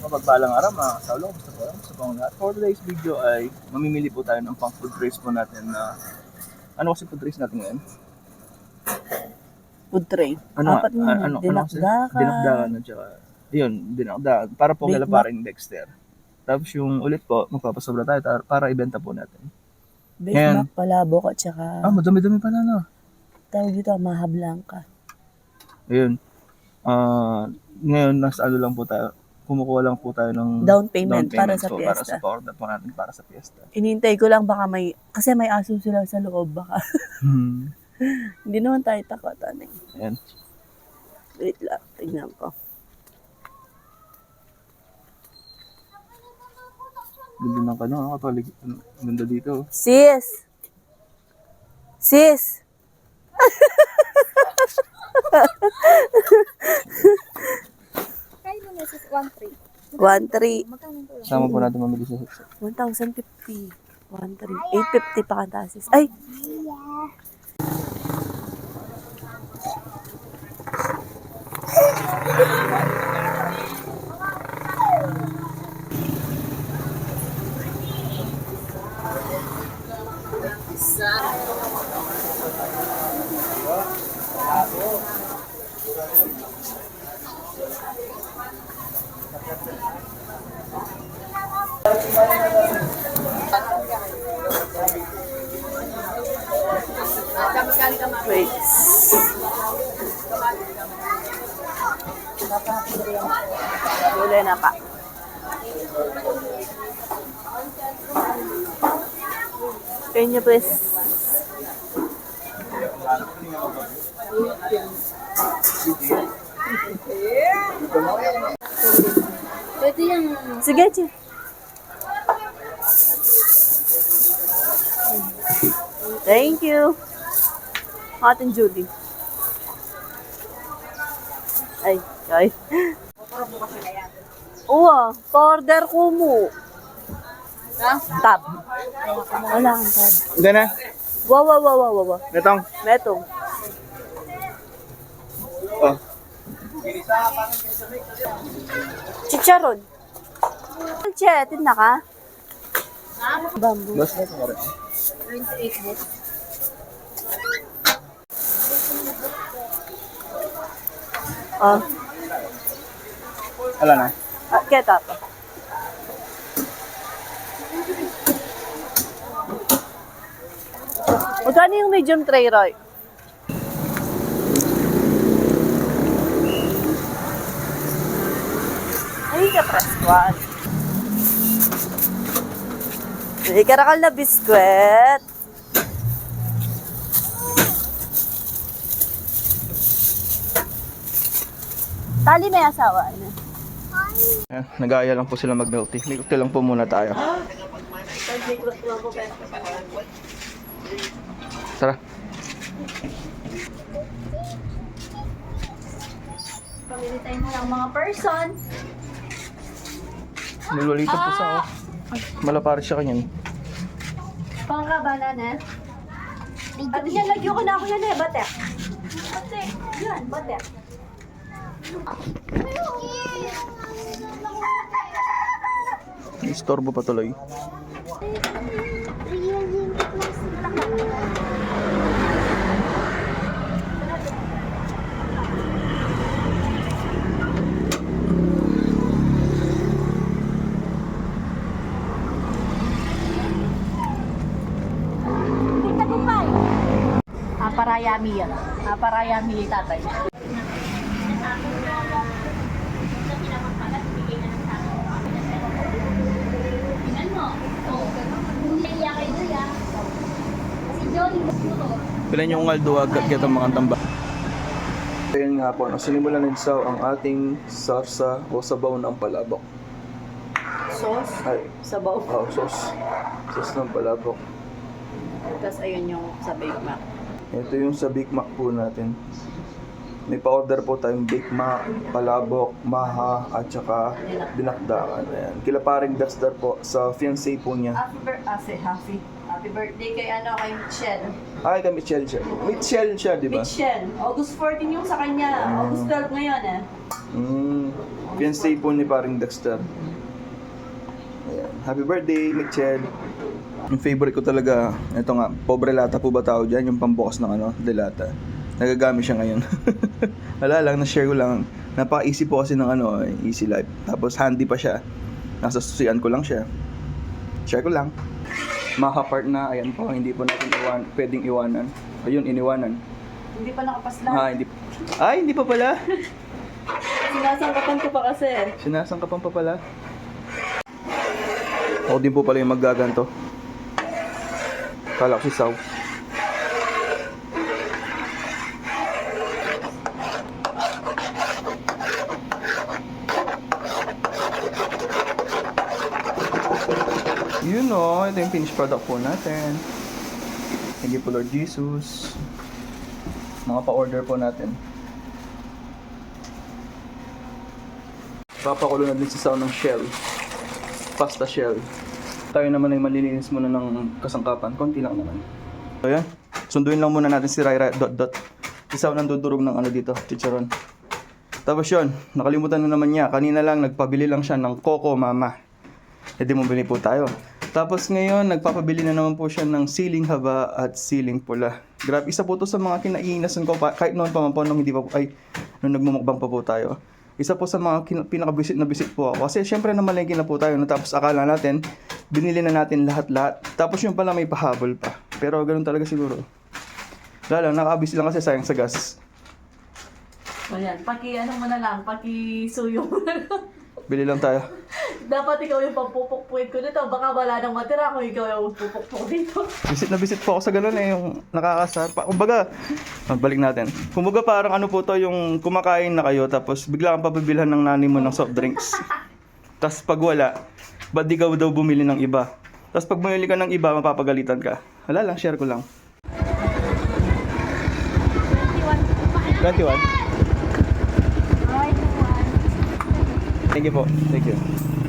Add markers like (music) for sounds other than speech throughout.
Mapagpalang araw mga kasalo, gusto ko sa pang lahat. For today's video ay mamimili po tayo ng pang food race po natin na ano kasi food race natin ngayon? Food tray. Ano, Apat ano, na ano, ano kasi? dinakdakan. Dinakdakan at saka, yun, dinakdakan. Para po Mac. paring Dexter. Tapos yung ulit po, magpapasobra tayo tar- para ibenta po natin. Big Ayan. Mac, palabok at saka Ah, madami-dami pala no. tawag dito, maha blanca. Ayun. Ah, ngayon, nasa ano lang po tayo. Kumukuha lang po tayo ng Down payment para sa po, Para sa order po natin para sa fiesta. Inintay ko lang baka may, kasi may aso sila sa loob baka. Hmm. (laughs) Hindi naman tayo takot. Ano eh. Ayan. Wait lang, tignan ko. Ganda ng kanya. Ano, kapag ganda dito. Sis! Sis! (laughs) Kaya mo na sis 1-3. 1,300. Magkano to? Sama po natin mamili sa sa- 1,050. 1,300. 850 pa kanta sis. Ay! Kanya please. Pwede yung Sige, Chi. Thank you. Atin Judy. Ay, ay. (laughs) Uwa, order ko mo. Tab. Wala kang tab. Ganda na. Wow, wow, wow, wow, wow, wow. Netong. Metong. Oh. Chicharon. Che, tinda ka? Bamboo. Ito ka rin. 28 boss. Oh, Wala na. ah, keta pa. Magkano yung medium tray, Roy? Ay, ka press one. May karakal na biskwit. Tali may asawa. Ano? Nag-aaya lang po sila. Milk tea lang po muna tayo. Tara. Pamili tayo na lang mga person. Nilulito po sa oh. Malapari siya kanyan. Pangkabana na. At yan, lagyo ko na ako yan eh, bate. Bate, yan, bate. Istorbo pa tuloy. Aparayami yan. Aparayami ni tatay. Pilan yung ngalduwag at kita mga tamba. Ayun nga po, sinimulan ng isaw ang ating sarsa o sabaw ng palabok. Sauce, Ay, sabaw. oh, sauce. Sauce ng palabok. Tapos ayun yung sa Big Mac. Ito yung sa Big Mac po natin. May pa-order po tayong Big Mac, palabok, maha, at saka dinakdakan. Ayan. Kila paring Dexter po sa fiancé po niya. Happy birthday, ah, Happy. Happy birthday kay ano, kay Michelle. Ay, kay Michelle siya. Michelle siya, di ba? Michelle, August 14 yung sa kanya. August 12 ngayon eh. Mm. Fiancé po ni paring Dexter. Ayan. Happy birthday, Mitchell. Yung favorite ko talaga, ito nga, pobre lata po ba tao dyan? Yung pambukas ng ano, delata. Nagagamit siya ngayon. (laughs) Wala lang, na-share ko lang. Napaka-easy po kasi ng ano, easy life. Tapos handy pa siya. Nasa susian ko lang siya. Share ko lang. Maha part na, ayan po, hindi po natin iwan, pwedeng iwanan. Ayun, iniwanan. Hindi pa nakapasla. Ah, hindi. Ay, hindi pa pala. (laughs) Sinasangkapan ko pa kasi. Sinasangkapan pa pala. Ako din po pala yung maggaganto. Kala ko si Saw. Yun o, ito yung finished product po natin. Thank you po Lord Jesus. Mga pa-order po natin. Papakulo na din Sao ng shell. Pasta shell. Tayo naman ay malilinis muna ng kasangkapan. Konti lang naman. So yan. Sunduin lang muna natin si Raira dot dot. Si Sao nang dudurog ng ano dito, chicharon. Tapos yun, nakalimutan na naman niya. Kanina lang nagpabili lang siya ng Coco Mama. E di bumili po tayo. Tapos ngayon, nagpapabili na naman po siya ng siling haba at siling pula. Grabe, isa po to sa mga kinaiinasan ko pa, kahit noon pa man po, nung hindi pa po, ay, nung nagmumukbang pa po tayo. Isa po sa mga pinaka-visit na visit po ako. Kasi syempre namalengke na po tayo. No? Tapos akala natin, binili na natin lahat-lahat. Tapos yung pala may pahabol pa. Pero ganun talaga siguro. Lalo, nakabisi lang kasi sayang sa gas. Ayan, paki ano mo na lang, paki suyo mo na lang. Bili lang tayo. Dapat ikaw yung pampupukpuin ko dito. Baka wala nang matira kung ikaw yung pupukpuk dito. (laughs) Visit na visit po ako sa ganun eh, yung nakakasar. Pa, kumbaga, balik natin. Kumbaga parang ano po to, yung kumakain na kayo, tapos bigla kang papabilhan ng nanay mo ng soft drinks. tapos pag wala, ba't di ka daw bumili ng iba? Tapos pag bumili ka ng iba, mapapagalitan ka. Wala lang, share ko lang. 21? Thank you po. Thank you.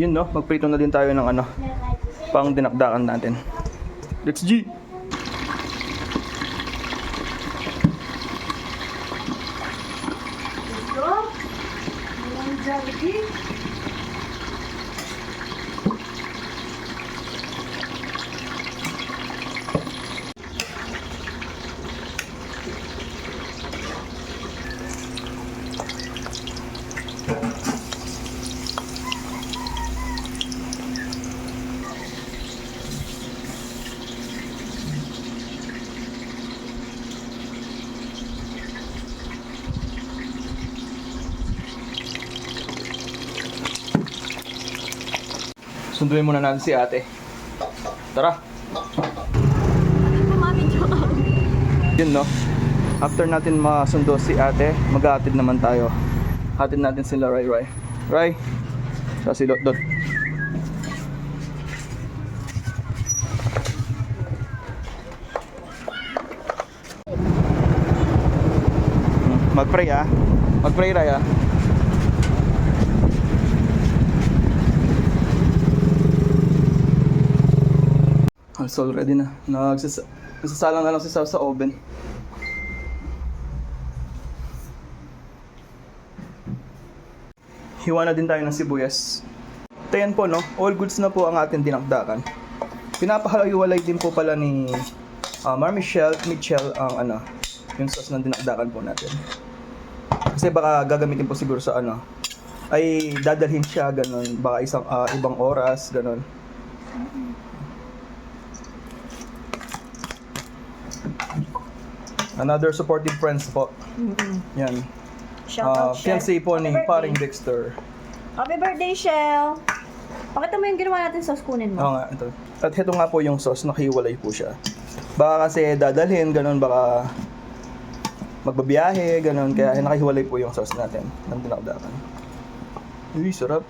Yun no, magprito na din tayo ng ano, pang dinakdakan natin. Let's G! Sunduin muna natin si ate. Tara! Yun no. After natin masundo si ate, mag-aatid naman tayo. Hatid natin sila Rai Rai. Rai! Sa si Dot Dot. Hmm, Mag-pray ah. Mag-pray Rai ah. It's already na. Nagsas nagsasalang na lang si Sao sa oven. Hiwa na din tayo ng sibuyas. Tayan po no, all goods na po ang ating dinakdakan. Pinapahaliwalay din po pala ni uh, Mar Michelle, Mitchell ang ano, yung sauce ng dinakdakan po natin. Kasi baka gagamitin po siguro sa ano, ay dadalhin siya ganun, baka isang ah, ibang oras ganun. Another supportive friends po. Yan. Shout Uh, out, Shell. fiancé po ni Happy birthday. paring Dexter. Happy birthday, Shell! Pakita mo yung ginawa natin sa kunin mo. Oo nga, ito. At ito nga po yung sauce, nakiwalay po siya. Baka kasi dadalhin, ganun, baka magbabiyahe, ganun. Kaya nakahiwalay po yung sauce natin ng dinakdakan. Uy, sarap.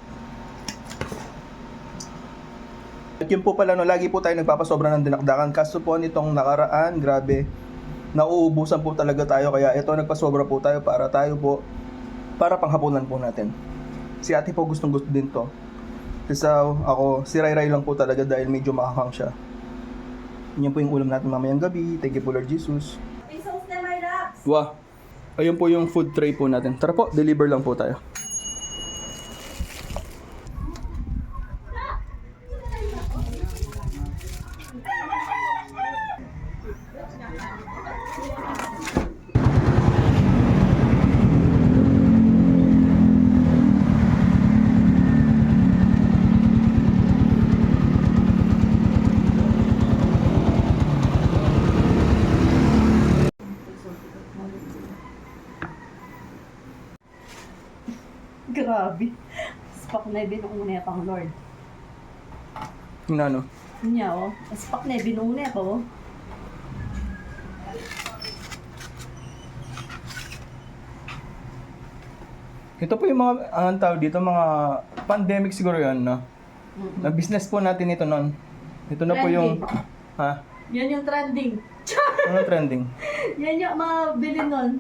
At yun po pala, no, lagi po tayo nagpapasobra ng dinakdakan. Kaso po nitong nakaraan, grabe, nauubusan po talaga tayo. Kaya ito, nagpasobra po tayo para tayo po, para panghapunan po natin. Si ate po gustong gusto din to. Kasi ako, si Ray Ray lang po talaga dahil medyo makakang siya. Yan po yung ulam natin mamayang gabi. Thank you po Lord Jesus. Pesos na, my loves! Wah, Ayun po yung food tray po natin. Tara po, deliver lang po tayo. (laughs) Grabe. Spak na binungunay pang Lord. Yung ano. Niya, oh. Spak na binungunay pa, oh. Ito po yung mga, ang tawag dito, mga pandemic siguro yan, no? Na business po natin ito noon. Ito na po yung, ha? Yan yung trending. (laughs) Ano trending? Yan yung mga bili nun.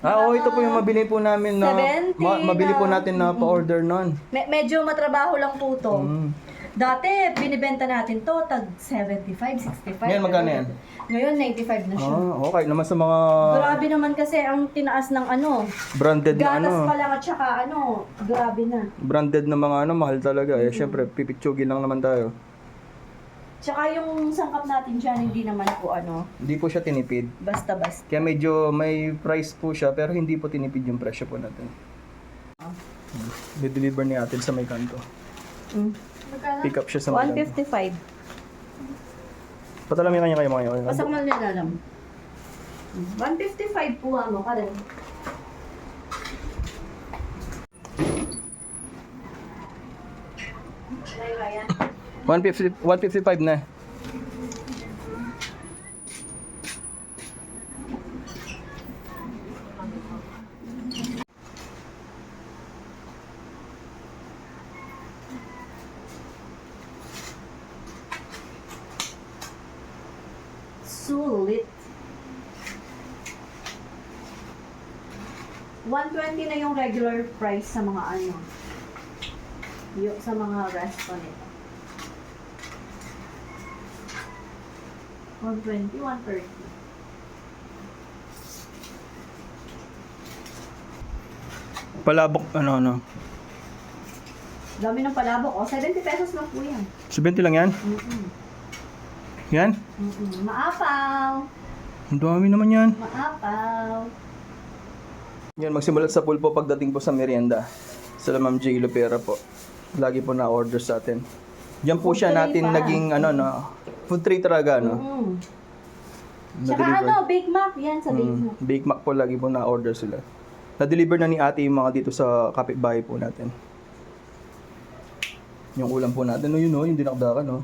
Ah, oo, ito po yung mabili po namin na, 70 ma- mabili po na- natin na pa-order noon. Me- medyo matrabaho lang po to. Mm. Dati, binibenta natin to tag 75, 65. Ngayon, magkano yan? Ngayon, 95 na siya. Ah, okay naman sa mga Grabe naman kasi ang tinaas ng ano, branded na ano. gatas pa lang at saka ano, grabe na. Branded na mga ano, mahal talaga. Eh, syempre, pipitsugin lang naman tayo. Tsaka yung sangkap natin dyan, hindi naman po ano, Hindi po siya tinipid. basta-basta. Kaya medyo may price po siya, pero hindi po tinipid yung presyo po natin. Hmm. Di-deliver ni atin sa may kanto. Mm. Pick up siya sa may kanto. 155. Patalamin kanya kayo mga kayo. Pasak man nila alam. 155 po ano ka rin. Ay, Ryan. 150, 155 na. Sulit. 120 na yung regular price sa mga ano. Yung sa mga restaurant nito. 120, 130. Palabok, ano, ano. Dami ng palabok. O, 70 pesos lang po yan. 70 lang yan? Mm-mm. Yan? Mm-mm. Maapaw. Ang dami naman yan. Maapaw. Yan, magsimulat sa pool po pagdating po sa merienda. Sila Ma'am J. Lopera po. Lagi po na-order sa atin. Diyan po Food siya natin pa. naging, ano, no, food tray talaga, no? Mm. Tsaka Na-deliver. ano, Big Mac. Yan sa Big Mm, Mac. Bake Mac po lagi po na-order sila. Na-deliver na ni ate yung mga dito sa kapitbahay po natin. Yung ulam po natin, no, yun no, yung dinakdakan, no.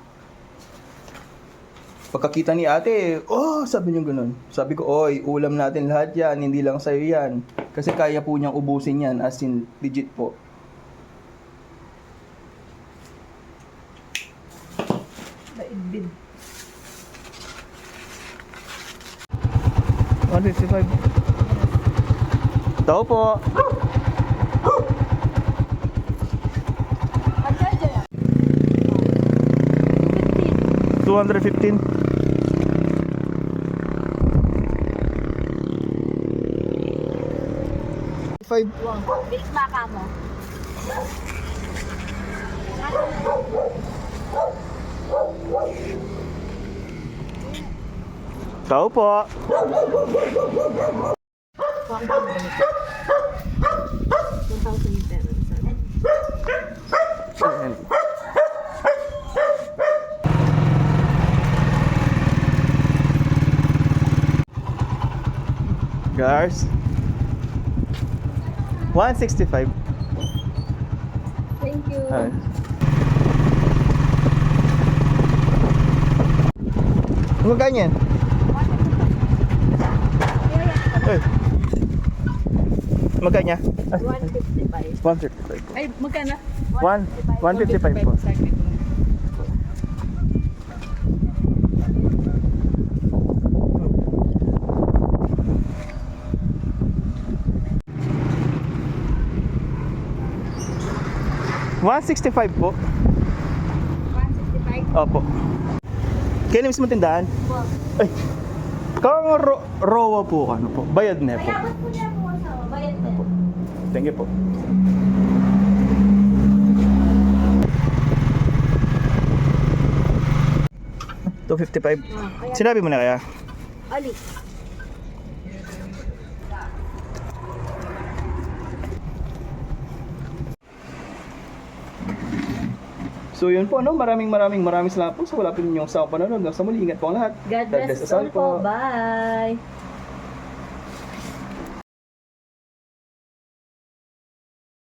Pagkakita ni ate, oh, sabi niyo ganun. Sabi ko, oy, ulam natin lahat yan, hindi lang sa'yo yan. Kasi kaya po niyang ubusin yan, as in, legit po. Baidbid. 155. Tao po. 215. Five. Big Mac mo. Tao po. Guys. 165. Thank you. Alright. Magkano yan? Eh. Magkano yan? 155. 135 po. Ay, magkano? 1, 155 po. One sixty-five po. 165 Opo. Kaya mismo tindahan? po. Ay. Kang ro rowa po ano po. Bayad na po. Kaya ba't po niya Thank you po. Two fifty-five. Sinabi mo na kaya? Ali. So yun po, no? maraming maraming maraming salamat po sa wala po ninyong sa panonood. Sa muli, ingat po ang lahat. God bless us all po. Bye!